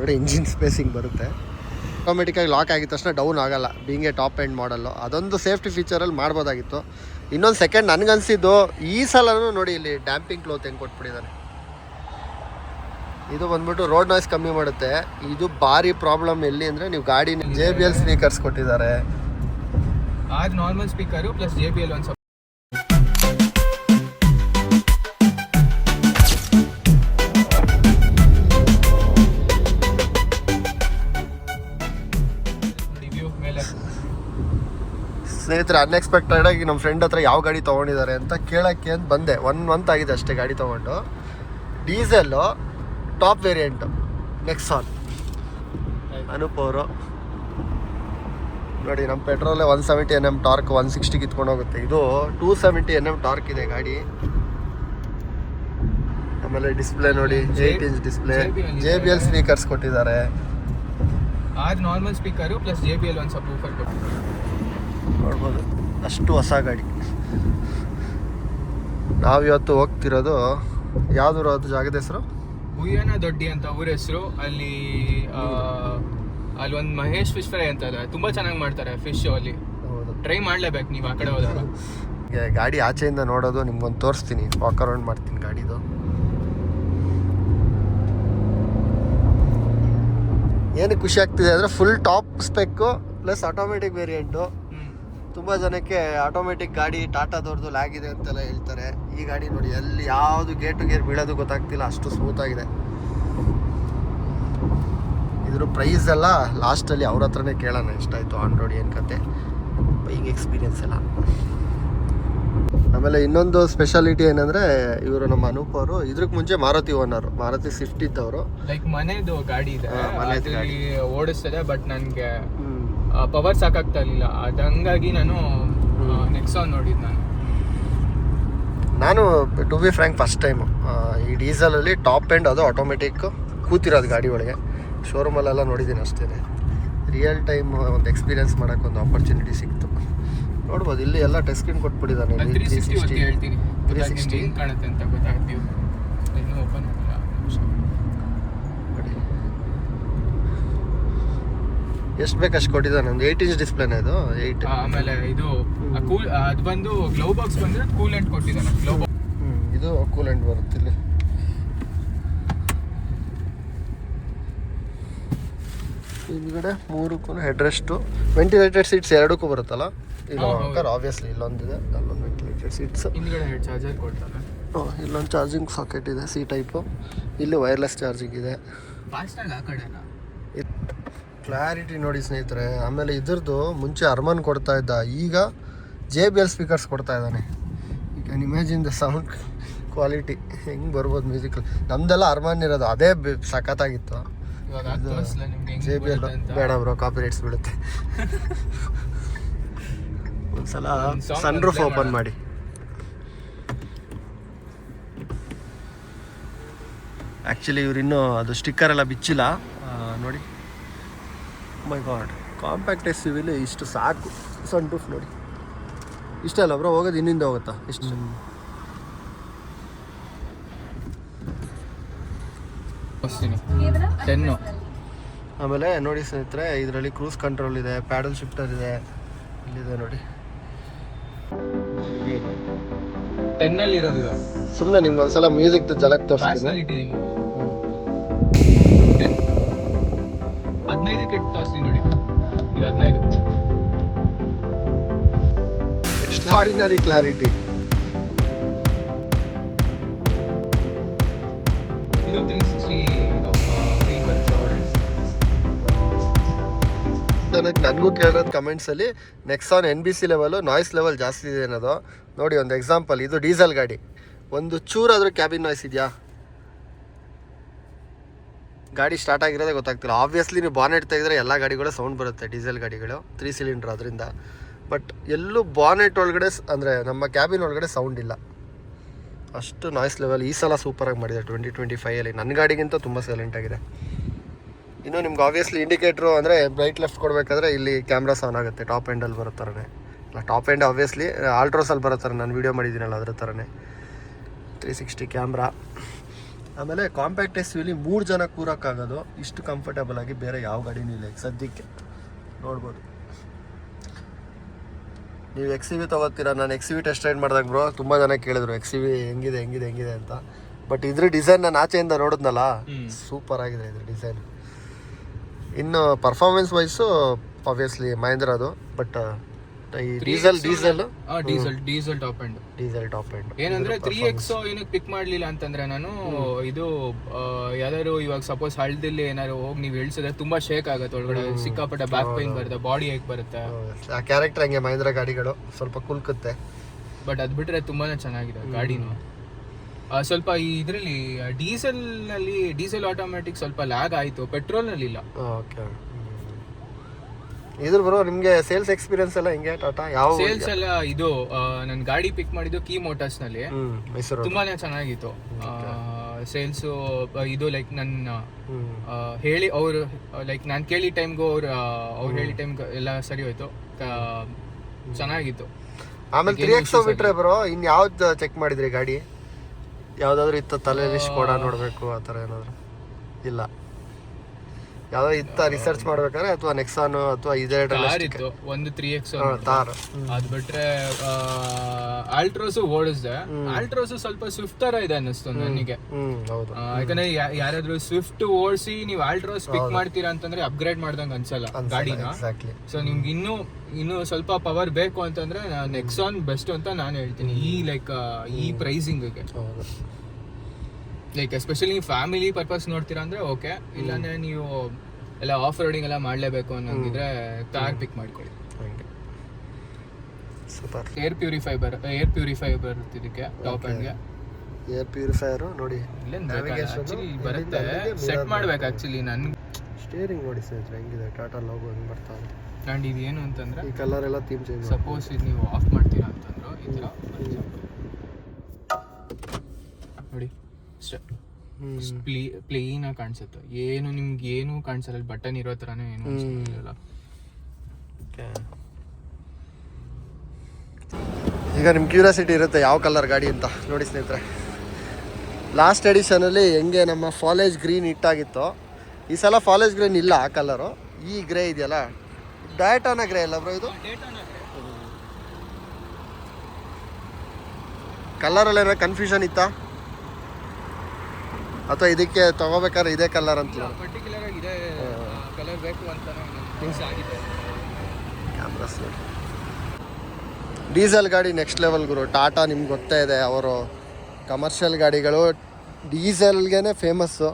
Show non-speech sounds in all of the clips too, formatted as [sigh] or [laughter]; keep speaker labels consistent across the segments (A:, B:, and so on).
A: ನೋಡಿ engine spacing ಬರುತ್ತೆ. ಆಟೋಮೆಟಿಕ್ಕಾಗಿ ಲಾಕ್ ಆಗಿದ ತಕ್ಷಣ ಡೌನ್ ಆಗೋಲ್ಲ. ಬೀಂಗೆ ಟಾಪ್ ಎಂಡ್ ಮಾಡಲ್ಲು ಅದೊಂದು ಸೇಫ್ಟಿ ಫೀಚರಲ್ಲಿ ಮಾಡ್ಬೋದಾಗಿತ್ತು. ಇನ್ನೊಂದು ಸೆಕೆಂಡ್ ನನಗನ್ಸಿದ್ದು ಈ ಸಲನೂ ನೋಡಿ ಇಲ್ಲಿ ಡ್ಯಾಂಪಿಂಗ್ ಕ್ಲೋತ್ ಹೆಂಗೆ ಕೊಟ್ಬಿಟ್ಟಿದ್ದಾರೆ ಇದು ಬಂದ್ಬಿಟ್ಟು ರೋಡ್ ನಾಯ್ಸ್ ಕಮ್ಮಿ ಮಾಡುತ್ತೆ. ಇದು ಭಾರಿ ಪ್ರಾಬ್ಲಮ್ ಎಲ್ಲಿ ಅಂದರೆ ನೀವು ಗಾಡಿನ ಜೆ ಬಿ ಎಲ್ ಸ್ಪೀಕರ್ಸ್ ಕೊಟ್ಟಿದ್ದಾರೆ.
B: R normal speaker plus J B L ಒಂದು
A: ಸ್ನೇಹಿತರೆ ಅನ್ಎಕ್ಸ್ಪೆಕ್ಟೆಡ್ ಆಗಿ ನಮ್ಮ ಫ್ರೆಂಡ್ ಹತ್ರ ಯಾವ ಗಾಡಿ ತೊಗೊಂಡಿದ್ದಾರೆ ಅಂತ ಕೇಳೋಕ್ಕೆ ಅಂತ ಬಂದೆ. ಒನ್ ಮಂತ್ ಆಗಿದೆ ಅಷ್ಟೇ ಗಾಡಿ ತೊಗೊಂಡು. Diesel top variant Nexon Anoop ಅವರು. ನೋಡಿ ನಮ್ಮ ಪೆಟ್ರೋಲೇ one seventy N M torque one ಸಿಕ್ಸ್ಟಿಗೆ ಕಿತ್ಕೊಂಡು ಹೋಗುತ್ತೆ. ಇದು two seventy N M torque ಇದೆ ಗಾಡಿ. ಆಮೇಲೆ ಡಿಸ್ಪ್ಲೇ ನೋಡಿ eight inch display J B L speakers ಕೊಟ್ಟಿದ್ದಾರೆ.
B: ಆರು normal speaker plus J B L ಒಂದು ಸಬ್ ಊಫರ್
A: ನೋಡ್ಬೋದು. ಅಷ್ಟು ಹೊಸ ಗಾಡಿ. ನಾವಿವತ್ತು ಹೋಗ್ತಿರೋದು ಯಾವ್ದು ಅದು ಜಾಗದ ಹೆಸರು?
B: ಹುಯ್ಯನ ದೊಡ್ಡಿ ಅಂತ ಊರ ಹೆಸರು. ಅಲ್ಲಿ ಅಲ್ಲಿ ಒಂದು ಮಹೇಶ್ ಫಿಶ್ ಫ್ರೈ ಅಂತ ಇದೆ. ತುಂಬ ಚೆನ್ನಾಗಿ ಮಾಡ್ತಾರೆ ಫಿಶ್ ಅಲ್ಲಿ. ಟ್ರೈ ಮಾಡಲೇಬೇಕು ನೀವು ಆ ಕಡೆ ಹೋದಾಗ.
A: ಗಾಡಿ ಆಚೆಯಿಂದ ನೋಡೋದು ನಿಮ್ಗೊಂದು ತೋರಿಸ್ತೀನಿ. ವಾಕ್ ಅರೌಂಡ್ ಮಾಡ್ತೀನಿ ಗಾಡಿದು. ಏನಕ್ಕೆ ಖುಷಿ ಆಗ್ತಿದೆ ಅಂದರೆ full top spec plus automatic variant. ತುಂಬ ಜನಕ್ಕೆ ಆಟೋಮೆಟಿಕ್ ಗಾಡಿ ಟಾಟಾದವ್ರದ್ದು ಲ್ಯಾಗ್ ಇದೆ ಅಂತೆಲ್ಲ ಹೇಳ್ತಾರೆ. ಈ ಗಾಡಿ ನೋಡಿ, ಎಲ್ಲಿ ಯಾವುದು ಗೇಟು ಗೇರ್ ಬೀಳೋದು ಗೊತ್ತಾಗ್ತಿಲ್ಲ, ಅಷ್ಟು ಸ್ಮೂತ್ ಆಗಿದೆ. ಇದ್ರ ಪ್ರೈಸ್ ಎಲ್ಲ ಲಾಸ್ಟಲ್ಲಿ ಅವ್ರ ಹತ್ರನೇ ಕೇಳೋಣ, ಎಷ್ಟಾಯಿತು ಆನ್ ರೋಡ್ ಏನು ಕತೆ? ಬೈಯಿಂಗ್ ಎಕ್ಸ್ಪೀರಿಯನ್ಸ್ ಎಲ್ಲ. ಆಮೇಲೆ ಇನ್ನೊಂದು ಸ್ಪೆಷಾಲಿಟಿ ಏನಂದ್ರೆ ಇವರು ನಮ್ಮ ಅನೂಪ್ ಅವರು. ಇದ್ರಕ್ ಮುಂಚೆ ಮಾರುತಿ ಓನರ್ ಮಾರುತಿ ಸ್ವಿಫ್ಟ್ ಇದ್ದವರು.
B: ಲೈಕ್ ಮನೆದು ಗಾಡಿ ಇದೆ. ಓಡಿಸ್ತದೆ ಬಟ್ ನನಗೆ ಪವರ್ ಸಾಕಾಗ್ತಾ ಇರಲಿಲ್ಲ. ಅದು ಹಂಗಾಗಿ ನಾನು ನೆಕ್ಸಾನ್ ನೋಡಿದ್ ನಾನು.
A: ನಾನು to be frank first time ಈ ಡೀಸೆಲಲ್ಲಿ ಟಾಪ್ ಎಂಡ್ ಅದು ಆಟೋಮೆಟಿಕ್ ಕೂತಿರೋದು ಗಾಡಿ ಒಳಗೆ. ಶೋರೂಮಲ್ಲೆಲ್ಲ ನೋಡಿದ್ದೀನಿ ಅಷ್ಟೇ ರಿಯಲ್ ಟೈಮ್ ಒಂದು ಎಕ್ಸ್ಪೀರಿಯನ್ಸ್ ಮಾಡೋಕ್ಕೆ ಒಂದು ಆಪರ್ಚುನಿಟಿ ಸಿಕ್ತು. ನೋಡ್ಬೋದು ಇಲ್ಲಿ ಎಲ್ಲ ಟಚ್ ಸ್ಕ್ರೀನ್ ಕೊಟ್ಬಿಟ್ಟಿದ್ದಾನೆ ಇಲ್ಲಿ
B: ತ್ರೀ ಸಿಕ್ಸ್ಟಿ ಹೇಳ್ತೀನಿ.
A: ತ್ರೀ ಸಿಕ್ಸ್ಟಿ
B: ಕಾಣುತ್ತೆ ಅಂತ ಗೊತ್ತಾಗ್ತೀವಿ ಇನ್ನೂ ಓಪನ್ ಆಗಿಲ್ಲ.
A: ಎಷ್ಟು ಬೇಕು ಅಷ್ಟು ಕೊಟ್ಟಿದ್ದಾನೆ ಒಂದು ಏಯ್ಟ್ ಇಂಚ್ ಡಿಸ್ಪ್ಲೇನ ಇದು? ಏಯ್ಟ್
B: ಆಮೇಲೆ ಇದು ಕೂಲ್ ಅದು ಬಂದು ಗ್ಲೋ ಬಾಕ್ಸ್ ಬಂದ್ರೆ ಕೂಲೆಂಟ್ ಕೊಟ್ಟಿದ್ದಾನೆ ಗ್ಲೋ ಬಾಕ್ಸ್
A: ಇದು ಕೂಲೆಂಟ್ ಬರುತ್ತೆ ಇಲ್ಲಿ. ಹಿಂದ್ಗಡೆ ಮೂರಕ್ಕೂ ಹೆಡ್ ರೆಸ್ಟು ವೆಂಟಿಲೇಟೆಡ್ ಸೀಟ್ಸ್ ಎರಡಕ್ಕೂ ಬರುತ್ತಲ್ಲ?
B: ಹಾ,
A: ಆಬ್ವಿಯಸ್ಲಿ ಇಲ್ಲೊಂದಿದೆ ಅಲ್ಲೊಂದು ವೆಂಟಿಲೇಟೆಡ್ ಸೀಟ್ಸ್
B: ಹಿಂದ್ಗಡೆ ಚಾರ್ಜರ್ ಕೊಡ್ತಾನೆ
A: ಇಲ್ಲೊಂದು ಚಾರ್ಜಿಂಗ್ ಸಾಕೆಟ್ ಇದೆ ಸಿ ಟೈಪು ಇಲ್ಲಿ ವೈರ್ಲೆಸ್ ಚಾರ್ಜಿಂಗ್ ಇದೆ.
B: ಫಾಸ್ಟಾಗಿ ಆ ಕಡೆನಾ?
A: ಕ್ಲಾರಿಟಿ ನೋಡಿ ಸ್ನೇಹಿತರೆ ಆಮೇಲೆ ಇದ್ರದ್ದು ಮುಂಚೆ ಅರ್ಮನ್ ಕೊಡ್ತಾ ಇದ್ದ ಈಗ ಜೆ ಬಿ ಎಲ್ ಸ್ಪೀಕರ್ಸ್ ಕೊಡ್ತಾ ಇದ್ದಾನೆ. ಈಗ can imagine the sound quality ಹೆಂಗೆ ಬರ್ಬೋದು ಮ್ಯೂಸಿಕ್ ನಮ್ದೆಲ್ಲ ಅರ್ಮನ್ ಇರೋದು ಅದೇ ಸಖತ್ತಾಗಿತ್ತು. ಜೆ ಬಿ ಎಲ್ ಬೇಡ ಬ್ರೋ ಕಾಪಿ ರೈಟ್ಸ್ ಬೀಳುತ್ತೆ. [laughs] ಒಂದ್ಸಲ
B: ಒಂದ್
A: ಸನ್ ರೂಫ್ ಓಪನ್ ಮಾಡಿ. ಆ್ಯಕ್ಚುಲಿ ಇವ್ರು ಇನ್ನೂ ಅದು ಸ್ಟಿಕ್ಕರ್ ಎಲ್ಲ ಬಿಚ್ಚಿಲ್ಲ. ನೋಡಿ. ಮೈ ಗಾಡ್ ಕಾಂಪ್ಯಾಕ್ಟ್ ಎಸ್ ಸಿವಿಲ್ ಇಷ್ಟು ಸಾಕು ಸನ್ ರೂಫ್ ನೋಡಿ. ಇಷ್ಟ ಅಲ್ಲ ಬ್ರೋ ಹೋಗೋದು ಇನ್ನಿಂದ ಹೋಗುತ್ತಾ? ಇಷ್ಟು.
B: ಟೆನ್ನು
A: ಆಮೇಲೆ ನೋಡಿ ಸ್ನೇಹಿತರೆ ಇದರಲ್ಲಿ ಕ್ರೂಸ್ ಕಂಟ್ರೋಲ್ ಇದೆ ಪ್ಯಾಡಲ್ ಶಿಫ್ಟರ್ ಇದೆ. ಇಲ್ಲಿದೆ ನೋಡಿ.
B: ಟೆನ್ನಲ್ಲಿ ಇರೋದು ಇದು.
A: ಸುಮ್ಮನೆ ನಿಮ್ಗೆ ಒಂದ್ಸಲ ಮ್ಯೂಸಿಕ್ ಜಲಕ್ ತೋರಿಸ್ತೀನಿ.
B: ಟೆನ್ ಹದಿನೈದಕ್ಕೆ ಇಟ್ಟು ತೋರಿಸ್ತೀನಿ ನೋಡಿ. ಇದು ಹದಿನೈದು.
A: ಎಕ್ಸ್ಟ್ರಾಡಿನರಿ ಕ್ಲಾರಿಟಿ
B: ಇದು ತ್ರೀ ಸಿಕ್ಸ್ಟಿ
A: ನನಗೆ ನನಗೂ ಕೇಳಿರೋದು ಕಮೆಂಟ್ಸಲ್ಲಿ Nexon N V H level noise level ಜಾಸ್ತಿ ಇದೆ ಅನ್ನೋದು. ನೋಡಿ ಒಂದು ಎಕ್ಸಾಂಪಲ್ ಇದು ಡೀಸೆಲ್ ಗಾಡಿ. ಒಂದು ಚೂರಾದರೂ ಕ್ಯಾಬಿನ್ ನಾಯ್ಸ್ ಇದೆಯಾ? ಗಾಡಿ ಸ್ಟಾರ್ಟ್ ಆಗಿರೋದೇ ಗೊತ್ತಾಗ್ತಿಲ್ಲ. ಆಬ್ವಿಯಸ್ಲಿ ನೀವು ಬಾನೆಟ್ ತೆಗೆದ್ರೆ ಎಲ್ಲ ಗಾಡಿಗಳು ಸೌಂಡ್ ಬರುತ್ತೆ, ಡೀಸೆಲ್ ಗಾಡಿಗಳು ತ್ರೀ ಸಿಲಿಂಡರ್ ಅದರಿಂದ ಬಟ್ ಎಲ್ಲೂ ಬಾನೆಟ್ ಒಳಗಡೆ ಅಂದರೆ ನಮ್ಮ ಕ್ಯಾಬಿನ್ ಒಳಗಡೆ ಸೌಂಡ್ ಇಲ್ಲ. ಅಷ್ಟು ನಾಯ್ಸ್ ಲೆವೆಲ್ ಈ ಸಲ ಸೂಪರಾಗಿ ಮಾಡಿದೆ ಟ್ವೆಂಟಿ ಟ್ವೆಂಟಿ ಫೈವಲ್ಲಿ ನನ್ನ ಗಾಡಿಗಿಂತ ತುಂಬ ಸೈಲೆಂಟ್ ಆಗಿದೆ. ಇನ್ನು ನಿಮ್ಗೆ ಆಬ್ವಿಯಸ್ಲಿ ಇಂಡಿಕೇಟ್ರು ಅಂದರೆ ಬ್ರೈಟ್ ಲೆಫ್ಟ್ ಕೊಡಬೇಕಾದ್ರೆ ಇಲ್ಲಿ ಕ್ಯಾಮ್ರಾಸ್ ಆನ್ ಆಗುತ್ತೆ. ಟಾಪ್ ಎಂಡಲ್ಲಿ ಬರೋ ಥರನೇ ಇಲ್ಲ ಟಾಪ್ ಎಂಡ್ ಆಬ್ವಿಯಸ್ಲಿ ಆಲ್ಟ್ರೋಸಲ್ಲಿ ಬರೋ ಥರ ನಾನು ವೀಡಿಯೋ ಮಾಡಿದ್ದೀನಲ್ಲ ಅದ್ರ ಥರನೇ ತ್ರೀ ಸಿಕ್ಸ್ಟಿ ಕ್ಯಾಮ್ರಾ ಆಮೇಲೆ ಕಾಂಪ್ಯಾಕ್ಟ್ ಎಸ್ ಯುಲಿ ಮೂರು ಜನ ಕೂರೋಕ್ಕಾಗೋದು ಇಷ್ಟು ಕಂಫರ್ಟಬಲ್ ಆಗಿ ಬೇರೆ ಯಾವ ಗಾಡಿನೂ ಇಲ್ಲ. ಸದ್ಯಕ್ಕೆ. ನೋಡ್ಬೋದು. ನೀವು ಎಕ್ಸ್ ವಿ ತೊಗೋತೀರಾ? ನಾನು ಎಕ್ಸ್ ವಿ ಟೆಸ್ಟ್ ರೈಡ್ ಮಾಡಿದಾಗ ಬ್ರೋ ತುಂಬ ಜನ ಕೇಳಿದ್ರು ಎಕ್ಸ್ ವಿ ಹೆಂಗಿದೆ ಹೆಂಗಿದೆ ಹೆಂಗಿದೆ ಅಂತ. ಬಟ್ ಇದ್ರ ಡಿಸೈನ್ ನಾನು ಆಚೆಯಿಂದ ನೋಡಿದ್ನಲ್ಲ. ಸೂಪರ್ ಆಗಿದೆ ಇದ್ರ ಡಿಸೈನ್ ಇನ್ನು ಪರ್ಫಾರ್ಮೆನ್ಸ್ ವೈಸು ಆಬ್ವಿಯಸ್ಲಿ ಮಹೇಂದ್ರದು ಬಟ್ ಈ diesel diesel
B: diesel diesel top end
A: diesel top end
B: ಏನಂದ್ರೆ ತ್ರೀ ಎಕ್ಸ್ ಏನಕ್ಕೆ ಪಿಕ್ ಮಾಡ್ಲಿಲ್ಲ ಅಂತಂದ್ರೆ ನಾನು ಇದು ಯಾವ್ದಾದ್ರು ಇವಾಗ ಸಪೋಸ್ ಹಳ್ದಿಲ್ಲಿ ಏನಾದ್ರು ಹೋಗಿ ನೀವು ಇಳಿಸಿದ್ರೆ ತುಂಬಾ ಶೇಕ್ ಆಗುತ್ತೆ ಒಳಗಡೆ. ಸಿಕ್ಕಾಪಟ್ಟೆ ಬ್ಯಾಕ್ ಪೈನ್ ಬರುತ್ತೆ ಬಾಡಿ ಹೇಗ್ ಬರುತ್ತೆ.
A: ಆ ಕ್ಯಾರೆಕ್ಟರ್ ಹಂಗೆ ಮಹೇಂದ್ರ ಗಾಡಿಗಳು ಸ್ವಲ್ಪ ಕುಲ್ಕುತ್ತೆ.
B: ಬಟ್ ಅದ್ ಬಿಟ್ರೆ ತುಂಬಾನೇ ಚೆನ್ನಾಗಿದೆ ಗಾಡಿನು. ಸ್ವಲ್ಪ ಈ ಇದ್ರಲ್ಲಿ ಡೀಸೆಲ್ನಲ್ಲಿ ಡೀಸೆಲ್ ಆಟೋಮ್ಯಾಟಿಕ್ ಸ್ವಲ್ಪ ಲ್ಯಾಗ್ ಆಯ್ತು ಪೆಟ್ರೋಲ್ನಲ್ಲಿ ಇಲ್ಲ
A: ಓಕೆ ಇದ್ರ ಬರೋ ನಿಮಗೆ ಸೇಲ್ಸ್ ಎಕ್ಸ್ಪೀರಿಯನ್ಸ್ ಎಲ್ಲ ಹೆಂಗೆ? ಟಾಟಾ ಯಾವ
B: ಸೇಲ್ಸ್ ಎಲ್ಲ ಇದು ನನ್ನ ಗಾಡಿ ಪಿಕ್ ಮಾಡಿದ್ದು ಕೀ
A: ಮೋಟರ್ಸ್ನಲ್ಲಿ ಮೈಸೂರು.
B: ತುಂಬಾನೇ ಚೆನ್ನಾಗಿತ್ತು. ಸೇಲ್ಸ್ ಇದು ಲೈಕ್ ನನ್ನ ಹೇಳಿ ಅವರು ಲೈಕ್ ನಾನು ಕೇಳಿ ಟೈಮ್ಗೂ ಅವ್ರು ಅವ್ರು ಹೇಳಿ ಟೈಮ್ ಎಲ್ಲ ಸರಿ ಹೋಯ್ತು. ಚೆನ್ನಾಗಿತ್ತು.
A: ಆಮೇಲೆ ತ್ರೀ ಎಕ್ಸ್ ಬಿಟ್ರೆ ಬರೋ ಇನ್ ಯಾವ್ದು ಚೆಕ್ ಮಾಡಿದ್ರಿ ಗಾಡಿ? ಯಾವ್ದಾದ್ರು ಇತ್ತ ತಲೆಯಲ್ಲಿ ಸ್ಕೋಡ ನೋಡ್ಬೇಕು ಆ ಥರ ಏನಾದ್ರು? ಇಲ್ಲ. ಯಾವ್ದೋ ಇತ್ತ ರಿಸರ್ಚ್ ಮಾಡ್ಬೇಕಾದ್ರೆ ಅಥವಾ ನೆಕ್ಸಾನ್ ಅಥವಾ ಇದೇ
B: ಕಾರ್ ಇತ್ತು ಒಂದು ತ್ರೀ ಎಕ್ಸ್
A: ತಾರ್
B: ಅದ್ ಬಿಟ್ರೆ ಆಲ್ಟ್ರೋಸು ಓಡಿಸ್ದೆ. ಆಲ್ಟ್ರೋಸು ಸ್ವಲ್ಪ ಸ್ವಿಫ್ಟ್ ತರ ಇದೆ ಅನ್ನಿಸ್ತು ನನಗೆ. ಆ, ಯಾಕಂದ್ರೆ ಯಾ- ಯಾರಾದ್ರೂ ಸ್ವಿಫ್ಟ್ ಓಡಿಸಿ ನೀವು ಆಲ್ಟ್ರೋಸ್ ಪಿಕ್ ಮಾಡ್ತೀರಾ ಅಂತಂದ್ರೆ ಅಪ್ಗ್ರೇಡ್ ಮಾಡ್ದಂಗ್ ಅನ್ಸಲ್ಲ ಗಾಡಿನ.
A: ಎಕ್ಸಾಕ್ಟ್ಲಿ
B: ಸೊ ನಿಮ್ಗೆ ಇನ್ನೂ ಇನ್ನು ಸ್ವಲ್ಪ ಪವರ್ ಬೇಕು ಅಂತಂದ್ರೆ ನೆಕ್ಸಾನ್ ಬೆಸ್ಟ್ ಅಂತ ನಾನು ಹೇಳ್ತೀನಿ. ಈ ಲೈಕ್ ಈ ಪ್ರೈಸಿಂಗ್ಗೆ
A: ಹೌದು.
B: ಲೈಕ್ ಎಸ್ಪೆಷಲಿ ನೀವು ಫ್ಯಾಮಿಲಿ ಪರ್ಪಸ್ ನೋಡ್ತೀರಾ ಅಂದ್ರೆ ಓಕೆ ಇಲ್ಲಾಂದ್ರೆ ನೀವು ಎಲ್ಲ ಆಫ್ ರೋಡಿಂಗ್ ಎಲ್ಲ ಮಾಡಲೇಬೇಕು ಅನ್ನೋಂಗಿದ್ರೆ ಕಾರ್ ಪಿಕ್ ಮಾಡ್ಕೊಳ್ಳಿ.
A: ಸೂಪರ್.
B: ಏರ್ ಪ್ಯೂರಿಫೈ ಬರ್ ಏರ್ ಪ್ಯೂರಿಫೈ ಬರುತ್ತೆ ಇದಕ್ಕೆ ಟಾಪ್ ಎಂಡ್ಗೆ
A: ಏರ್ ಪ್ಯೂರಿಫೈಯರು ನೋಡಿ. ಇಲ್ಲ
B: ಬರುತ್ತೆ. ಸೆಟ್ ಮಾಡ್ಬೇಕು ಆಕ್ಚುಲಿ ನನ್
A: ಸ್ಟೇರಿಂಗ್ ನೋಡಿ ಸರ್ ಹೆಂಗಿದೆ? ಟಾಟಾ ಲೋಗೋ ಹೆಂಗ್ ಬರ್ತಾ ಇದೆ?
B: ಅಂಡ್ ಇದು ಏನು ಅಂತಂದ್ರೆ
A: ಈ ಕಲರ್ ಎಲ್ಲ ಥೀಮ್ ಚೇಂಜ್
B: ಸಪೋಸ್ ಇದು. ನೀವು ಆಫ್ ಮಾಡ್ತೀರಾ ಅಂತಂದ್ರೆ ಈ ತರ ನೋಡಿ. ಪ್ಲೇನ್ ಆಗಿ ಕಾಣಿಸುತ್ತೆ. ಏನು ನಿಮ್ಗೆ ಏನು ಕಾಣಿಸಲ್ಲ ಬಟನ್ ಇರೋ ತರನೇ ಏನು ಅನ್ಸಲ್ಲ
A: ಈಗ ನಿಮ್ಮ ಕ್ಯೂರಿಯಾಸಿಟಿ ಇರುತ್ತೆ ಯಾವ ಕಲರ್ ಗಾಡಿ ಅಂತ. ನೋಡಿ ಸ್ನೇಹಿತರೆ. ಲಾಸ್ಟ್ ಎಡಿಷನಲ್ಲಿ ಹೆಂಗೆ ನಮ್ಮ ಫಾಲೇಜ್ ಗ್ರೀನ್ ಇಟ್ಟಾಗಿತ್ತು ಈ ಸಲ ಫಾಲೇಜ್ ಗ್ರೀನ್ ಇಲ್ಲ ಆ ಕಲರು ಈ ಗ್ರೇ ಇದೆಯಲ್ಲ? ಡಯಟಾನ ಗ್ರೇ ಅಲ್ಲ ಬ್ರೋ ಇದು? ಕಲರಲ್ಲಿ ಏನೋ ಕನ್ಫ್ಯೂಷನ್ ಇತ್ತಾ? ಅಥವಾ ಇದಕ್ಕೆ ತಗೋಬೇಕಾದ್ರೆ ಇದೇ ಕಲರ್ ಅಂತ
B: ಪರ್ಟಿಕ್ಯುಲರ್ ಆಗಿ ಇದೇ ಕಲರ್ ಬೇಕು ಅಂತ ಫಿಕ್ಸ್ ಆಗಿದೆ.
A: ಕ್ಯಾಮ್ರಾಸ್ ಡೀಸೆಲ್ ಗಾಡಿ ನೆಕ್ಸ್ಟ್ ಲೆವೆಲ್ ಗುರು. ಟಾಟಾ ನಿಮ್ಗೆ ಗೊತ್ತೇ ಇದೆ ಅವರು ಕಮರ್ಷಿಯಲ್ ಗಾಡಿಗಳು ಡೀಸೆಲ್ಗೆ ಫೇಮಸ್ಸು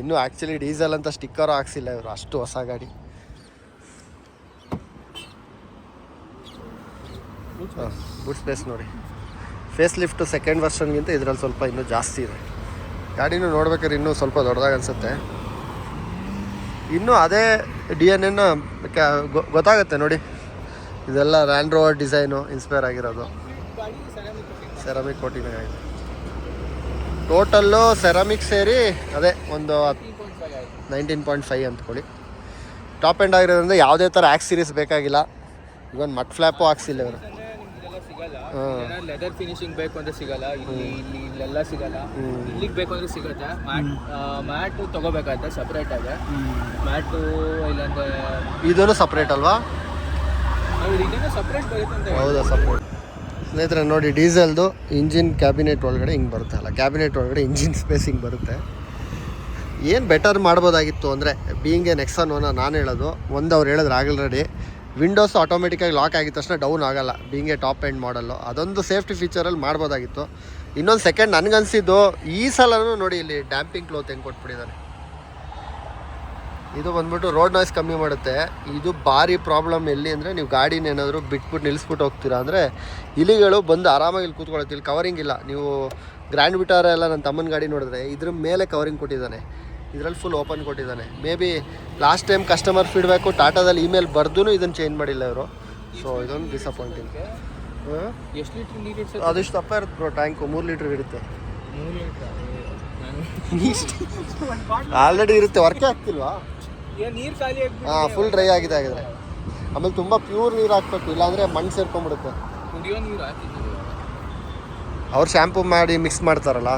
A: ಇನ್ನೂ ಆ್ಯಕ್ಚುಲಿ ಡೀಸೆಲ್ ಅಂತ ಸ್ಟಿಕ್ಕರು ಹಾಕ್ಸಿಲ್ಲ ಇವರು ಅಷ್ಟು ಹೊಸ ಗಾಡಿ. ಬೂಟ್ ಸ್ಪೇಸ್ ನೋಡಿ. ಫೇಸ್ ಲಿಫ್ಟು ಸೆಕೆಂಡ್ ವರ್ಷನ್ಗಿಂತ ಇದರಲ್ಲಿ ಸ್ವಲ್ಪ ಇನ್ನೂ ಜಾಸ್ತಿ ಇದೆ. ಗಾಡಿನೂ ನೋಡ್ಬೇಕಾದ್ರೆ ಇನ್ನೂ ಸ್ವಲ್ಪ ದೊಡ್ಡದಾಗಿ ಅನಿಸುತ್ತೆ. ಇನ್ನೂ ಅದೇ ಡಿ ಎನ್ ಎನ್ನ ಗೊತ್ತಾಗುತ್ತೆ ನೋಡಿ. ಇದೆಲ್ಲ ರ್ಯಾಂಡ್ ರೋವರ್ ಡಿಸೈನು ಇನ್ಸ್ಪೈರ್ ಆಗಿರೋದು. ಸೆರಾಮಿಕ್ ಕೋಟಿಂಗ್ ಆಗಿದೆ. ಟೋಟಲ್ಲು ಸೆರಾಮಿಕ್ ಸೇರಿ ಅದೇ ಒಂದು ನೈನ್ಟೀನ್ ಪಾಯಿಂಟ್ ಫೈವ್ ಅಂದ್ಕೊಳ್ಳಿ ಟಾಪ್ ಎಂಡ್ ಆಗಿರೋದ್ರಿಂದ ಯಾವುದೇ ಥರ ಆ್ಯಕ್ಸ್ ಸೀರೀಸ್ ಬೇಕಾಗಿಲ್ಲ. ಇವನ್ ಮಟ್ ಫ್ಲ್ಯಾಪು ಹಾಕ್ಸಿಲ್ಲ ಇವರು
B: ಲೆದರ್ ಫಿನಿಶಿಂಗ್ ಬೇಕು ಅಂದ್ರೆ ಸಿಗಲ್ಲ. ಇಲ್ಲಿ ಇಲ್ಲಿ ಇಲ್ಲೆಲ್ಲ ಸಿಗಲ್ಲ. ಇಲ್ಲಿಗೆ ಬೇಕು ಅಂದ್ರೆ ಸಿಗುತ್ತೆ. ಮ್ಯಾಟ್ ಮ್ಯಾಟ್ ತಗೋಬೇಕಾದ್ರೆ ಸಪ್ರೇಟ್ ಆಗಿ. ಮ್ಯಾಟು ಇಲ್ಲಾಂದ್ರೆ
A: ಇದೂ ಸಪ್ರೇಟ್ ಅಲ್ವಾ?
B: ಇದನ್ನ ಸಪ್ರೇಟ್ ಬರುತ್ತೆ ಅಂತ
A: ಹೌದಾ ಸಪೋರ್ಟ್ ಸ್ನೇಹಿತರೆ ನೋಡಿ ಡೀಸೆಲ್ದು ಇಂಜಿನ್ ಕ್ಯಾಬಿನೆಟ್ ಒಳಗಡೆ ಹಿಂಗೆ ಬರುತ್ತೆ ಅಲ್ಲ. ಕ್ಯಾಬಿನೆಟ್ ಒಳಗಡೆ ಇಂಜಿನ್ ಸ್ಪೇಸ್ ಹಿಂಗೆ ಬರುತ್ತೆ. ಏನು ಬೆಟರ್ ಮಾಡ್ಬೋದಾಗಿತ್ತು ಅಂದರೆ ಬೀಯಿಂಗ್ ಎ ನೆಕ್ಸನ್ ಅನ್ನೋ ನಾನು ಹೇಳೋದು ಒಂದು ಅವ್ರು ಹೇಳಿದ್ರೆ ಆಲ್ರೆಡಿ ವಿಂಡೋಸ್ ಆಟೋಮೆಟಿಕಾಗಿ ಲಾಕ್ ಆಗಿದ ತಕ್ಷಣ ಡೌನ್ ಆಗಲ್ಲ. ಬಿಂಗೆ ಟಾಪ್ ಎಂಡ್ ಮಾಡಲ್ಲು ಅದೊಂದು ಸೇಫ್ಟಿ ಫೀಚರಲ್ಲಿ ಮಾಡ್ಬೋದಾಗಿತ್ತು. ಇನ್ನೊಂದು ಸೆಕೆಂಡ್ ನನಗನ್ಸಿದ್ದು, ಈ ಸಲನೂ ನೋಡಿ ಇಲ್ಲಿ ಡ್ಯಾಂಪಿಂಗ್ ಕ್ಲೋತ್ ಹೆಂಗೆ ಕೊಟ್ಬಿಟ್ಟಿದ್ದಾನೆ ಇದು ಬಂದ್ಬಿಟ್ಟು ರೋಡ್ ನಾಯ್ಸ್ ಕಮ್ಮಿ ಮಾಡುತ್ತೆ. ಇದು ಭಾರಿ ಪ್ರಾಬ್ಲಮ್ ಎಲ್ಲಿ ಅಂದರೆ ನೀವು ಗಾಡಿನ ಏನಾದರೂ ಬಿಟ್ಬಿಟ್ಟು ನಿಲ್ಲಿಸ್ಬಿಟ್ಟು ಹೋಗ್ತೀರಾ ಅಂದರೆ ಇಲಿಗಳು ಬಂದು ಆರಾಮಾಗಿ ಇಲ್ಲಿ ಕೂತ್ಕೊಳ್ಳುತ್ತೆ. ಇಲ್ಲಿ ಕವರಿಂಗ್ ಇಲ್ಲ. ನೀವು ಗ್ರ್ಯಾಂಡ್ ಬಿಟಾರ ಎಲ್ಲ ನನ್ನ ತಮ್ಮನ ಗಾಡಿ ನೋಡಿದ್ರೆ ಇದ್ರ ಮೇಲೆ ಕವರಿಂಗ್ ಕೊಟ್ಟಿದ್ದಾನೆ. ಇದರಲ್ಲಿ ಫುಲ್ ಓಪನ್ ಕೊಟ್ಟಿದ್ದಾನೆ. Maybe last time customer feedback ಟಾಟಾದಲ್ಲಿ email ಬರ್ದೂ ಇದನ್ನು ಚೇಂಜ್ ಮಾಡಿಲ್ಲ ಇವರು. ಸೊ ಇದೊಂದು ಡಿಸಪಾಯಿಂಟಿಂಗ್
B: ಎಷ್ಟು ಲೀಟ್ರ್ ನೀರು
A: ಅದಿಷ್ಟು ದಪ್ಪ ಇರುತ್ತೆ ಬ್ರೋ ಟ್ಯಾಂಕು ಮೂರು ಲೀಟ್ರ್ ಇರುತ್ತೆ ಆಲ್ರೆಡಿ ಇರುತ್ತೆ ವರ್ಕೇ ಆಗ್ತಿಲ್ವಾ?
B: ನೀರು ಖಾಲಿ
A: ಹಾಂ ಫುಲ್ ಡ್ರೈ ಆಗಿದೆ ಆಗಿದ್ರೆ ಆಮೇಲೆ ತುಂಬ ಪ್ಯೂರ್ ನೀರು ಹಾಕ್ಬೇಕು ಇಲ್ಲಾಂದರೆ ಮಣ್ಣು ಸೇರ್ಕೊಂಡ್ಬಿಡುತ್ತೆ.
B: ಕುಡಿಯೋ ನೀರು ಹಾಕಿದ್ದೀವಿ.
A: ಅವ್ರು ಶ್ಯಾಂಪು ಮಾಡಿ ಮಿಕ್ಸ್ ಮಾಡ್ತಾರಲ್ಲ?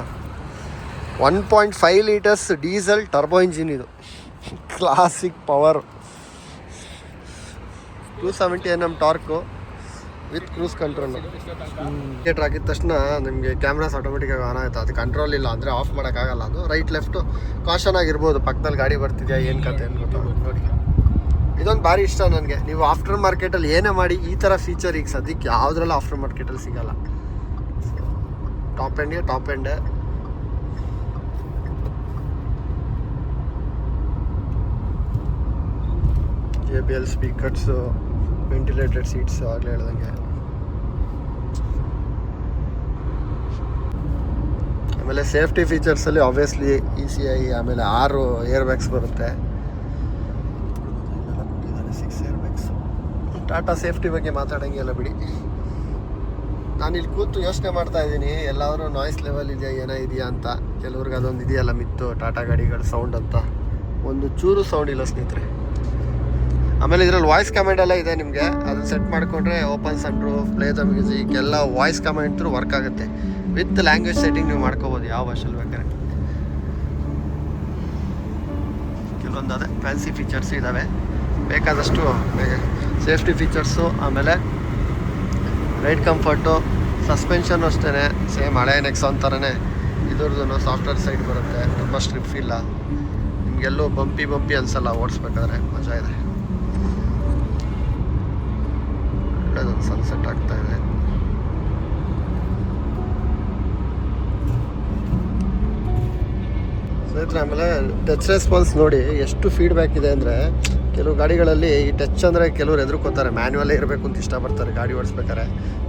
A: One point five litres diesel turbo engine ಇದು. Classic power two seventy N M torque with cruise control ticket ಹಾಕಿದ ತಕ್ಷಣ ನಿಮಗೆ ಕ್ಯಾಮ್ರಾಸ್ ಆಟೋಮೆಟಿಕಾಗಿ ಆನ್ ಆಯ್ತು. ಅದು ಕಂಟ್ರೋಲ್ ಇಲ್ಲ ಅಂದರೆ ಆಫ್ ಮಾಡೋಕ್ಕಾಗಲ್ಲ ಅದು. ರೈಟ್ ಲೆಫ್ಟು ಕಾಶನ್ ಆಗಿರ್ಬೋದು. ಪಕ್ಕದಲ್ಲಿ ಗಾಡಿ ಬರ್ತಿದ್ಯಾ, ಏನು ಕತೆ ಗೊತ್ತಾ? ನೋಡಿ ಇದೊಂದು ಭಾರಿ ಇಷ್ಟ ನನಗೆ. ನೀವು ಆಫ್ಟರ್ ಮಾರ್ಕೆಟಲ್ಲಿ ಏನೇ ಮಾಡಿ ಈ ಥರ ಫೀಚರ್ ಈಗ ಸದ್ಯಕ್ಕೆ ಯಾವುದ್ರಲ್ಲೂ ಆಫ್ಟರ್ ಮಾರ್ಕೆಟಲ್ಲಿ ಸಿಗಲ್ಲ. Top ಎಂಡ್ಗೆ top end J B L speakers, ventilated seats ಆಗಲೇ ಹೇಳ್ದಂಗೆ. ಆಮೇಲೆ ಸೇಫ್ಟಿ ಫೀಚರ್ಸಲ್ಲಿ ಆಬ್ವಿಯಸ್ಲಿ ಇ ಸಿ ಐ ಆಮೇಲೆ ಆರು ಏರ್ ಬ್ಯಾಗ್ಸ್ ಬರುತ್ತೆ six air bags Tata safety ಬಗ್ಗೆ ಮಾತಾಡೋಂಗಿಲ್ಲ ಬಿಡಿ. ನಾನು ಇಲ್ಲಿ ಕೂತು ಯೋಚನೆ ಮಾಡ್ತಾ ಇದ್ದೀನಿ, ಎಲ್ಲಾದರೂ ನಾಯ್ಸ್ ಲೆವೆಲ್ ಇದೆಯಾ, ಏನೋ ಇದೆಯಾ ಅಂತ. ಕೆಲವ್ರಿಗೆ ಅದೊಂದು ಇದೆಯಲ್ಲ ಮಿತ್ತು ಟಾಟಾ ಗಾಡಿಗಳ ಸೌಂಡ್ ಅಂತ. ಒಂದು ಚೂರು ಸೌಂಡ್ ಇಲ್ಲ ಸ್ನೇಹಿತರೆ. ಆಮೇಲೆ ಇದರಲ್ಲಿ ವಾಯ್ಸ್ ಕಮೆಂಟ್ ಎಲ್ಲ ಇದೆ ನಿಮಗೆ. ಅದನ್ನ ಸೆಟ್ ಮಾಡಿಕೊಂಡ್ರೆ ಓಪನ್ ಸೆಂಟ್ರು ಪ್ಲೇ ದ ಮ್ಯೂಸಿಕ್ ಎಲ್ಲ ವಾಯ್ಸ್ ಕಮೆಂಟ್ ಥ್ರೂ ವರ್ಕ್ ಆಗುತ್ತೆ. ವಿತ್ ಲ್ಯಾಂಗ್ವೇಜ್ ಸೆಟ್ಟಿಂಗ್ ನೀವು ಮಾಡ್ಕೋಬೋದು ಯಾವ ಭಾಷೆಲಿ ಬೇಕಾದ್ರೆ ಕೆಲವೊಂದು ಅದೇ ಫ್ಯಾನ್ಸಿ ಫೀಚರ್ಸ್ ಇದ್ದಾವೆ ಬೇಕಾದಷ್ಟು ಸೇಫ್ಟಿ ಫೀಚರ್ಸು ಆಮೇಲೆ ರೈಡ್ ಕಂಫರ್ಟು ಸಸ್ಪೆನ್ಷನ್ ಅಷ್ಟೇ ಸೇಮ್ ಹಳೆ ನೆಕ್ಸಾನ್ ಥರನೇ ಇದ್ರದ್ದು ಸಾಫ್ಟ್ವೇರ್ ಸೈಡ್ ಬರುತ್ತೆ. ತುಂಬ ಸ್ಟ್ರಿಪ್ ಇಲ್ಲ. ನಿಮಗೆಲ್ಲೂ ಬಂಪಿ ಬಂಪಿ ಅನಿಸಲ್ಲ ಓಡಿಸ್ಬೇಕಾದ್ರೆ ಮಜಾ ಇದೆ. ಒಳ್ಳೆದೊಂದು ಸನ್ಸೆಟ್ ಆಗ್ತಾ ಇದೆ. ಸ್ನೇಹಿತರೆ, ಆಮೇಲೆ ಟಚ್ ರೆಸ್ಪಾನ್ಸ್ ನೋಡಿ ಎಷ್ಟು ಫೀಡ್ಬ್ಯಾಕ್ ಇದೆ ಅಂದರೆ ಕೆಲವು ಗಾಡಿಗಳಲ್ಲಿ ಈ ಟಚ್ ಅಂದರೆ ಕೆಲವರು ಎದುರ್ಕೋತಾರೆ ಮ್ಯಾನ್ಯುವಲ್ಲೇ ಇರಬೇಕು ಅಂತ ಇಷ್ಟಪಡ್ತಾರೆ, ಗಾಡಿ ಓಡಿಸ್ಬೇಕಾರೆ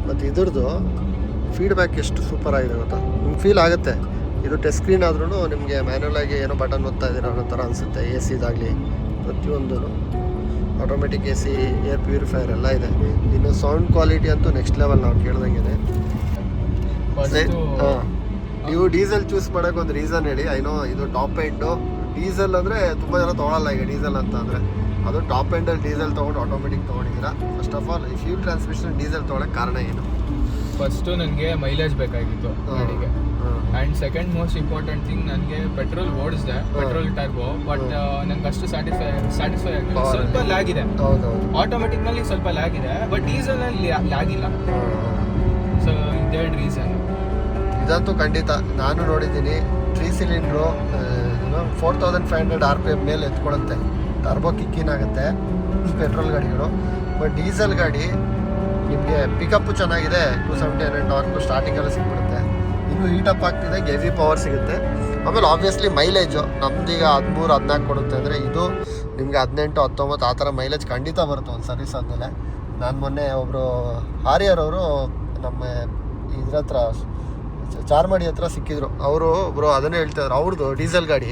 A: ಮತ್ತು ಇದ್ರದ್ದು ಫೀಡ್ಬ್ಯಾಕ್ ಎಷ್ಟು ಸೂಪರ್ ಆಗಿದೆ ಗೊತ್ತಾ? ನಿಮ್ಗೆ ಫೀಲ್ ಆಗುತ್ತೆ? ಇದು ಟಚ್ ಸ್ಕ್ರೀನ್ ಆದ್ರೂ ನಿಮಗೆ ಮ್ಯಾನ್ಯುವಲ್ ಆಗಿ ಏನೋ ಬಟನ್ ಒತ್ತಾ ಇದ್ದೀರೋ ಅನ್ನೋ ಥರ ಅನಿಸುತ್ತೆ ಎ ಸಿದಾಗಲಿ ಪ್ರತಿಯೊಂದು automatic A C air purifier ಎಲ್ಲ ಇದೆ. ಇನ್ನು ಸೌಂಡ್ ಕ್ವಾಲಿಟಿ ಅಂತೂ ನೆಕ್ಸ್ಟ್ ಲೆವೆಲ್ ನಾವು ಕೇಳ್ದಂಗೆ ಹಾಂ. ನೀವು ಡೀಸೆಲ್ ಚೂಸ್ ಮಾಡೋಕೆ ಒಂದು ರೀಸನ್ ಹೇಳಿ. ಐನೋ ಇದು ಟಾಪ್ ಎಂಡು ಡೀಸೆಲ್ ಅಂದರೆ ತುಂಬ ಜನ ತೊಗೊಳಲ್ಲ ಈಗ ಡೀಸೆಲ್ ಅಂತ ಅಂದರೆ. ಅದು ಟಾಪ್ ಎಂಡಲ್ಲಿ ಡೀಸೆಲ್ ತೊಗೊಂಡು ಆಟೋಮೆಟಿಕ್ ತೊಗೊಂಡಿದ್ದೀರಾ? ಫಸ್ಟ್ ಆಫ್ ಆಲ್ ಈ ಫ್ಯೂಲ್ ಟ್ರಾನ್ಸ್ಮಿಷನ್ ಡೀಸೆಲ್ ತೊಗೊಳಕ್ಕೆ ಕಾರಣ ಏನು?
B: ಫಸ್ಟು ನನಗೆ ಮೈಲೇಜ್ ಬೇಕಾಗಿತ್ತು ಗಾಡಿಗೆ. And second most important thing ನನಗೆ ಪೆಟ್ರೋಲ್ ಓಡಿಸಿದೆ ಪೆಟ್ರೋಲ್ ಟರ್ಬೋ ಬಟ್ ನಂಗೆ ಅಷ್ಟು ಸ್ಯಾಟಿಸ್ಫೈ ಸ್ಯಾಟಿಸ್ಫೈ ಆಗಿಲ್ಲ. ಸ್ವಲ್ಪ ಲ್ಯಾಗ್ ಇದೆ. ಹೌದು ಆಟೋಮೆಟಿಕ್ನಲ್ಲಿ ಸ್ವಲ್ಪ ಲ್ಯಾಗ್ ಇದೆ ಬಟ್ ಡೀಸೆಲ್ ಅಲ್ಲಿ ಲ್ಯಾಗ್ ಇಲ್ಲ. ಸೊ ಇದೆರಡು ರೀಸನ್
A: ಇದಂತೂ ಖಂಡಿತ ನಾನು ನೋಡಿದ್ದೀನಿ three cylinder four thousand five hundred R P M ಮೇಲೆ ಎತ್ಕೊಳ್ಳುತ್ತೆ ಟರ್ಬೋ ಕಿಕ್ಕಿನ್ ಆಗುತ್ತೆ ಪೆಟ್ರೋಲ್ ಗಾಡಿಗಳು. ಬಟ್ ಡೀಸೆಲ್ ಗಾಡಿ ನಿಮಗೆ ಪಿಕಪ್ಪು ಚೆನ್ನಾಗಿದೆ ಟೂ ಸೆವೆಂಟಿ ಹಂಡ್ರೆಡ್ ಟಾರ್ಕು ಸ್ಟಾರ್ಟಿಂಗಲ್ಲಿ ಸಿಕ್ಬಿಡುತ್ತೆ ಇನ್ನು ಹೀಟಪ್ ಆಗ್ತಿದೆ ಹೆವಿ ಪವರ್ ಸಿಗುತ್ತೆ. ಆಮೇಲೆ ಆಬ್ವಿಯಸ್ಲಿ ಮೈಲೇಜು ನಮ್ದೀಗ ಹದಿಮೂರು ಹದಿನಾಲ್ಕು ಕೊಡುತ್ತೆ ಅಂದರೆ ಇದು ನಿಮಗೆ ಹದಿನೆಂಟು ಹತ್ತೊಂಬತ್ತು ಆ ಥರ ಮೈಲೇಜ್ ಖಂಡಿತ ಬರುತ್ತೆ ಒಂದು ಸರ್ವಿಸ್ ಆದಮೇಲೆ. ನಾನು ಮೊನ್ನೆ ಒಬ್ಬರು ಹಾರಿಯರ್ ಅವರು ನಮ್ಮ ಇದ್ರ ಹತ್ರ ಚಾರ್ಮಾಡಿ ಹತ್ರ ಸಿಕ್ಕಿದ್ರು. ಅವರು ಬ್ರೋ ಅದನ್ನೇ ಹೇಳ್ತಿದ್ರು ಅವ್ರದ್ದು ಡೀಸೆಲ್ ಗಾಡಿ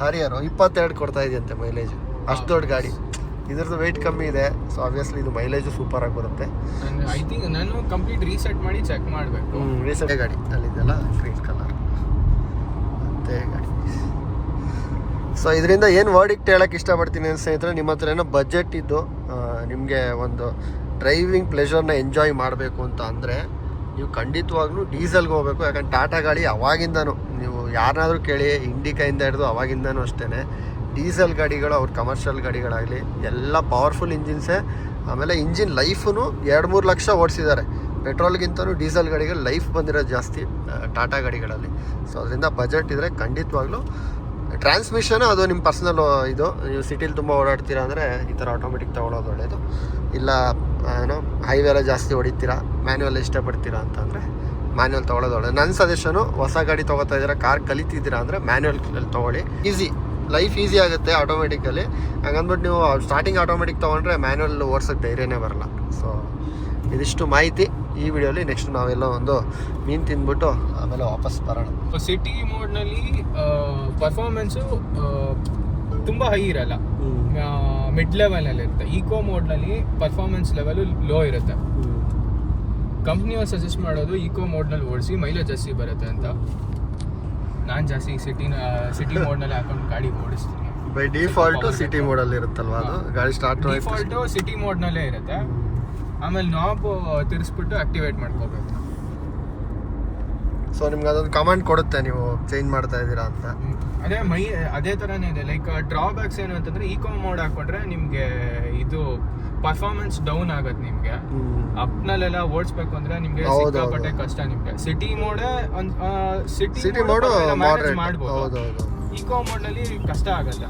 A: ಹಾರಿಯರು ಇಪ್ಪತ್ತೆರಡು ಕೊಡ್ತಾ ಇದೆಯಂತೆ ಮೈಲೇಜ್ ಅಷ್ಟು ದೊಡ್ಡ ಗಾಡಿ. ಇದ್ರದ್ದು ವೆಯ್ಟ್ ಕಮ್ಮಿ ಇದೆ ಸೊ ಆಬ್ವಿಯಸ್ಲಿ ಇದು ಮೈಲೇಜು ಸೂಪರ್ ಆಗಿ ಬರುತ್ತೆ.
B: ಐ ಥಿಂಕ್ ನಾನು ಕಂಪ್ಲೀಟ್ ರೀಸೆಟ್ ಮಾಡಿ ಚೆಕ್ ಮಾಡಬೇಕು.
A: ರೀಸೆಟ್ ಗಾಡಿ. ಅಲ್ಲಿದೆಲ್ಲ ಗ್ರೀನ್ ಕಲರ್ ಮತ್ತೆ ಗಾಡಿ. ಸೊ ಇದರಿಂದ ಏನು ವರ್ಡಿಕ್ಟ್ ಹೇಳಕ್ಕೆ ಇಷ್ಟಪಡ್ತೀನಿ ಅಂತ ಸ್ನೇಹಿತರೆ ನಿಮ್ಮ ಹತ್ರ ಏನೋ ಬಜೆಟ್ ಇದ್ದು ನಿಮಗೆ ಒಂದು ಡ್ರೈವಿಂಗ್ ಪ್ಲೆಷರ್ನ ಎಂಜಾಯ್ ಮಾಡಬೇಕು ಅಂತ ಅಂದರೆ ನೀವು ಖಂಡಿತವಾಗ್ಲೂ ಡೀಸೆಲ್ಗೆ ಹೋಗಬೇಕು. ಯಾಕಂದ್ರೆ ಟಾಟಾ ಗಾಡಿ ಅವಾಗಿಂದನೂ ನೀವು ಯಾರನ್ನಾದ್ರೂ ಕೇಳಿ ಇಂಡಿಕಾಯಿಂದ ಹಿಡಿದು ಅವಾಗಿಂದನೂ ಅಷ್ಟೇ ಡೀಸೆಲ್ ಗಾಡಿಗಳು, ಅವ್ರ ಕಮರ್ಷಿಯಲ್ ಗಾಡಿಗಳಾಗಲಿ, ಎಲ್ಲ ಪವರ್ಫುಲ್ ಇಂಜಿನ್ಸೇ ಆಮೇಲೆ ಇಂಜಿನ್ ಲೈಫೂ ಎರಡು ಮೂರು ಲಕ್ಷ ಓಡಿಸಿದ್ದಾರೆ. ಪೆಟ್ರೋಲ್ಗಿಂತನೂ ಡೀಸೆಲ್ ಗಾಡಿಗಳು ಲೈಫ್ ಬಂದಿರೋದು ಜಾಸ್ತಿ ಟಾಟಾ ಗಾಡಿಗಳಲ್ಲಿ. ಸೊ ಅದರಿಂದ ಬಜೆಟ್ ಇದ್ದರೆ ಖಂಡಿತವಾಗ್ಲೂ ಟ್ರಾನ್ಸ್ಮಿಷನ್ ಅದು ನಿಮ್ಮ ಪರ್ಸ್ನಲ್ ಇದು. ನೀವು ಸಿಟಿಲಿ ತುಂಬ ಓಡಾಡ್ತೀರಾ ಅಂದರೆ ಈ ಥರ ಆಟೋಮೆಟಿಕ್ ತೊಗೊಳೋದು ಒಳ್ಳೆಯದು ಇಲ್ಲ ಏನು ಹೈವೇಲ ಜಾಸ್ತಿ ಹೊಡಿತೀರಾ ಮ್ಯಾನ್ಯುವಲ್ ಇಷ್ಟಪಡ್ತೀರಾ ಅಂತಂದರೆ ಮ್ಯಾನ್ಯುವಲ್ ತೊಗೊಳೋದು ಒಳ್ಳೆಯದು ನನ್ನ ಸಜೆಷನು ಹೊಸ ಗಾಡಿ ತೊಗೋತಾ ಇದ್ದೀರಾ ಕಾರ್ ಕಲಿತಿದ್ದೀರಾ ಅಂದರೆ ಮ್ಯಾನ್ಯುವಲ್ ತೊಗೊಳ್ಳಿ. ಈಸಿ ಲೈಫ್ ಈಸಿ ಆಗುತ್ತೆ ಆಟೋಮೆಟಿಕಲಿ ಹಂಗಂದ್ಬಿಟ್ಟು ನೀವು ಸ್ಟಾರ್ಟಿಂಗ್ ಆಟೋಮೆಟಿಕ್ ತೊಗೊಂಡ್ರೆ ಮ್ಯಾನ್ಯಲ್ ಓಡ್ಸೋಕ್ಕೆ ಧೈರ್ಯನೇ ಬರಲ್ಲ. ಸೊ ಇದಿಷ್ಟು ಮಾಹಿತಿ ಈ ವಿಡಿಯೋಲಿ. ನೆಕ್ಸ್ಟ್ ನಾವೆಲ್ಲ ಒಂದು ಮೀನು ತಿಂದ್ಬಿಟ್ಟು ಆಮೇಲೆ ವಾಪಸ್ ಬರೋಣ.
B: ಸಿಟಿ ಮೋಡ್ನಲ್ಲಿ ಪರ್ಫಾರ್ಮೆನ್ಸು ತುಂಬ ಹೈ ಇರಲ್ಲ. ಮಿಡ್ ಲೆವೆಲಲ್ಲಿ ಇರುತ್ತೆ. ಈಕೋ ಮೋಡ್ನಲ್ಲಿ ಪರ್ಫಾರ್ಮೆನ್ಸ್ ಲೆವೆಲು ಲೋ ಇರುತ್ತೆ. ಕಂಪ್ನಿಯವ್ರು ಸಜೆಸ್ಟ್ ಮಾಡೋದು ಈಕೋ ಮೋಡ್ನಲ್ಲಿ ಓಡಿಸಿ ಮೈಲೇಜ್ ಜಾಸ್ತಿ ಬರುತ್ತೆ ಅಂತ. ನಾನು ಜಾಸ್ತಿ ಸಿಟಿನ ಸಿಟಿ ಮೋಡ್ನಲ್ಲಿ ಹಾಕೊಂಡು ಗಾಡಿ ಓಡಿಸ್ತೀನಿ.
A: ಬೈ ಡಿಫಾಲ್ಟ್ ಸಿಟಿ ಮೋಡಲ್ಲಿ ಇರುತ್ತಲ್ವಾ ಅದು? ಗಾಡಿ ಸ್ಟಾರ್ಟ್
B: ಡಿಫಾಲ್ಟ್ ಸಿಟಿ ಮೋಡ್ನಲ್ಲೇ ಇರುತ್ತೆ. ಆಮೇಲೆ ನಾಬ್ ತಿರ್ಸ್ಬಿಟ್ಟು ಆಕ್ಟಿವೇಟ್ ಮಾಡ್ಕೋಬೇಕು.
A: ಸೊ ನಿಮ್ಗೆ ಅದೊಂದು ಕಮೆಂಟ್ ಕೊಡುತ್ತೆ ನೀವು ಚೇಂಜ್ ಮಾಡ್ತಾ ಇದ್ದೀರಾ ಅಂತ.
B: ಅದೇ ಮೈ ಅದೇ ಥರನೇ ಇದೆ. ಲೈಕ್ ಡ್ರಾಬ್ಯಾಕ್ಸ್ ಏನು ಅಂತಂದರೆ ಈಕೋ ಮೋಡ್ ಹಾಕೊಂಡ್ರೆ ನಿಮಗೆ ಇದು ಪರ್ಫಾರ್ಮೆನ್ಸ್ ಡೌನ್ ಆಗತ್ತೆ ನಿಮ್ಗೆ. ಅಪ್ನಲ್ಲೆಲ್ಲ ಓಡಿಸ್ಬೇಕು ಅಂದ್ರೆ ನಿಮ್ಗೆ ಸಿಕ್ಕಾಪಟ್ಟೆ ಕಷ್ಟ ನಿಮ್ಗೆ. City mode city
A: city mode
B: ಮಾಡ್ಬೋದು.
A: ಹೌದು ಹೌದು
B: ಈಕೋ ಮೋಡ್ನಲ್ಲಿ ಕಷ್ಟ ಆಗಲ್ಲ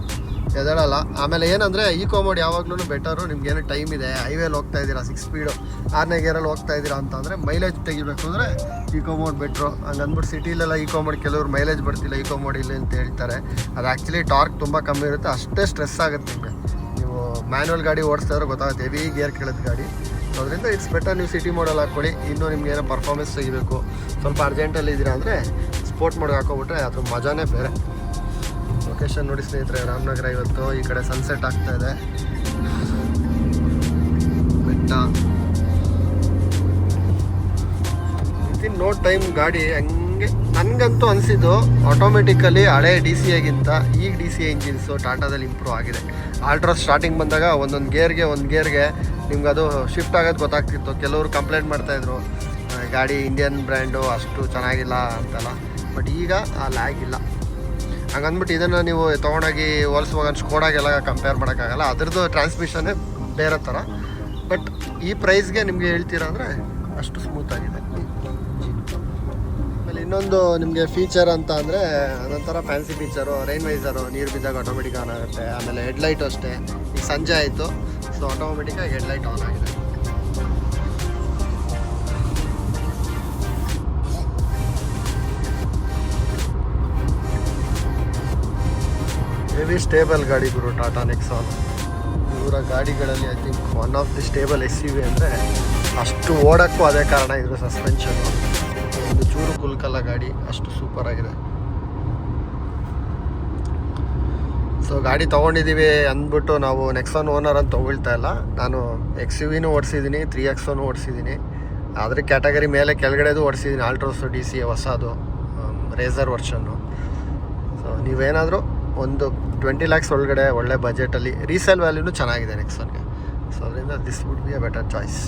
A: ಎದಳಲ್ಲ ಆಮೇಲೆ ಏನಂದ್ರೆ ಈಕೋ ಮೋಡ್ ಯಾವಾಗ್ಲೂ ಬೆಟರು ನಿಮ್ಗೆ ಏನು ಟೈಮ್ ಇದೆ ಹೈವೇಲಿ ಹೋಗ್ತಾ ಇದ್ದೀರಾ ಸಿಕ್ಸ್ ಸ್ಪೀಡು ಆರನೇ ಗೇರಲ್ಲಿ ಹೋಗ್ತಾ ಇದ್ದೀರಾ ಅಂತ ಅಂದರೆ ಮೈಲೇಜ್ ತೆಗಿಬೇಕು ಅಂದ್ರೆ ಈಕೋ ಮೋಡ್ ಬೆಟ್ರು ಹಂಗಂದ್ಬಿಟ್ಟು ಸಿಟಿಲೆಲ್ಲ ಈಕೋ ಮೋಡ್ ಕೆಲವರು ಮೈಲೇಜ್ ಬರ್ತಿಲ್ಲ ಈಕೋ ಮೋಡ್ ಇಲ್ಲ ಅಂತ ಹೇಳ್ತಾರೆ. ಅದು ಆ್ಯಕ್ಚುಲಿ ಟಾರ್ಕ್ ತುಂಬ ಕಮ್ಮಿ ಇರುತ್ತೆ. ಅಷ್ಟೇ ಸ್ಟ್ರೆಸ್ ಆಗುತ್ತೆ ನಿಮಗೆ. ಮ್ಯಾನ್ಯಲ್ ಗಾಡಿ ಓಡಿಸ್ತಾ ಇದ್ರೆ ಗೊತ್ತಾಗುತ್ತೆ. ಹೆವಿ ಗೇರ್ ಕೇಳೋದು ಗಾಡಿ. ಅದರಿಂದ ಇಟ್ಸ್ ಬೆಟರ್ ನೀವು ಸಿಟಿ ಮೋಡಲ್ಲಿ ಹಾಕ್ಕೊಳ್ಳಿ. ಇನ್ನೂ ನಿಮ್ಗೆ ಏನೋ ಪರ್ಫಾರ್ಮೆನ್ಸ್ ತೆಗಿಬೇಕು ಸ್ವಲ್ಪ ಅರ್ಜೆಂಟಲ್ಲಿ ಇದ್ದೀರಾ ಅಂದರೆ ಸ್ಪೋರ್ಟ್ ಮೋಡ್ ಹಾಕೋಬಿಟ್ರೆ ಅದ್ರ ಮಜಾನೇ ಬೇರೆ. ಲೊಕೇಶನ್ ನೋಡಿ ಸ್ನೇಹಿತರೆ, ರಾಮನಗರ ಇವತ್ತು. ಈ ಕಡೆ ಸನ್ಸೆಟ್ ಆಗ್ತಾ ಇದೆ. ಬೆಟ್ಟ. ವಿತಿನ್ ನೋ ಟೈಮ್ ಗಾಡಿ ಹಂಗೆ ನನಗಂತೂ ಅನಿಸಿದ್ದು ಆಟೋಮೆಟಿಕಲಿ ಹಳೆ ಡಿ ಸಿ ಎಗಿಂತ ಈಗ ಡಿ ಸಿ ಇಂಜಿನ್ಸು ಟಾಟಾದಲ್ಲಿ ಇಂಪ್ರೂವ್ ಆಗಿದೆ. ಆಲ್ಟ್ರಾ ಸ್ಟಾರ್ಟಿಂಗ್ ಬಂದಾಗ ಒಂದೊಂದು ಗೇರ್ಗೆ ಒಂದು ಗೇರ್ಗೆ ನಿಮ್ಗೆ ಅದು ಶಿಫ್ಟ್ ಆಗೋದು ಗೊತ್ತಾಗ್ತಿತ್ತು. ಕೆಲವರು ಕಂಪ್ಲೇಂಟ್ ಮಾಡ್ತಾಯಿದ್ರು ಗಾಡಿ ಇಂಡಿಯನ್ ಬ್ರ್ಯಾಂಡು ಅಷ್ಟು ಚೆನ್ನಾಗಿಲ್ಲ ಅಂತಲ್ಲ. ಬಟ್ ಈಗ ಆ ಲ್ಯಾಗ್ ಇಲ್ಲ. ಹಂಗಂದ್ಬಿಟ್ಟು ಇದನ್ನು ನೀವು ತೊಗೊಂಡೋಗಿ ಹೋಲ್ಸುವಾಗ ಸ್ಕೋಡಾಗೆಲ್ಲ ಕಂಪೇರ್ ಮಾಡೋಕ್ಕಾಗಲ್ಲ. ಅದ್ರದ್ದು ಟ್ರಾನ್ಸ್ಮಿಷನ್ನೇ ಬೇರೆ ಥರ ಬಟ್ ಈ ಪ್ರೈಸ್ಗೆ ನಿಮಗೆ ಹೇಳ್ತೀರಾ ಅಂದರೆ ಅಷ್ಟು ಸ್ಮೂತ್ ಆಗಿದೆ. ಆಮೇಲೆ ಇನ್ನೊಂದು ನಿಮಗೆ ಫೀಚರ್ ಅಂತ ಅಂದರೆ ಅದೊಂಥರ ಫ್ಯಾನ್ಸಿ ಫೀಚರು ರೈನ್ ವೈಸರು ನೀರು ಬಿದ್ದಾಗ ಆಟೋಮೆಟಿಕ್ ಆನ್ ಆಗುತ್ತೆ. ಆಮೇಲೆ ಹೆಡ್ಲೈಟು ಅಷ್ಟೇ. ಈಗ ಸಂಜೆ ಆಯಿತು. ಸೊ ಆಟೋಮೆಟಿಕ್ಕಾಗಿ ಹೆಡ್ಲೈಟ್ ಆನ್ ಆಗಿದೆ. ಹೆವಿ ಸ್ಟೇಬಲ್ ಗಾಡಿ ಗುರು ಟಾಟಾ ನೆಕ್ಸಾನ್ ಇವರ ಗಾಡಿಗಳಲ್ಲಿ I think one of the stable S U V ಅಂದರೆ ಅಷ್ಟು ಓಡೋಕ್ಕೂ ಅದೇ ಕಾರಣ ಇದ್ರ ಸಸ್ಪೆನ್ಷನ್ ಕುಲ್ಕಲ್ಲ ಗಾಡಿ ಅಷ್ಟು ಸೂಪರ್ ಆಗಿದೆ. ಸೊ ಗಾಡಿ ತೊಗೊಂಡಿದ್ದೀವಿ ಅಂದ್ಬಿಟ್ಟು ನಾವು ನೆಕ್ಸಾನ್ ಓನರ್ ಅಂತ ತೊಗೊಳ್ತಾ ಇಲ್ಲ. ನಾನು ಎಕ್ಸ್ ಯು ವಿನೂ ಓಡಿಸಿದ್ದೀನಿ ತ್ರೀ ಎಕ್ಸೋನು ಓಡಿಸಿದ್ದೀನಿ. ಆದರೆ ಕ್ಯಾಟಗರಿ ಮೇಲೆ ಕೆಳಗಡೆದು ಓಡಿಸಿದ್ದೀನಿ ಆಲ್ಟ್ರೋಸು ಡಿ ಸಿ ಹೊಸದು ರೇಸರ್ ವರ್ಷನ್ನು ಸೊ ನೀವೇನಾದರೂ ಒಂದು ಟ್ವೆಂಟಿ ಲ್ಯಾಕ್ಸ್ ಒಳಗಡೆ ಒಳ್ಳೆ ಬಜೆಟಲ್ಲಿ ರೀಸೇಲ್ ವ್ಯಾಲ್ಯೂನು ಚೆನ್ನಾಗಿದೆ ನೆಕ್ಸನ್ಗೆ ಸೊ ಅದರಿಂದ this would be a better choice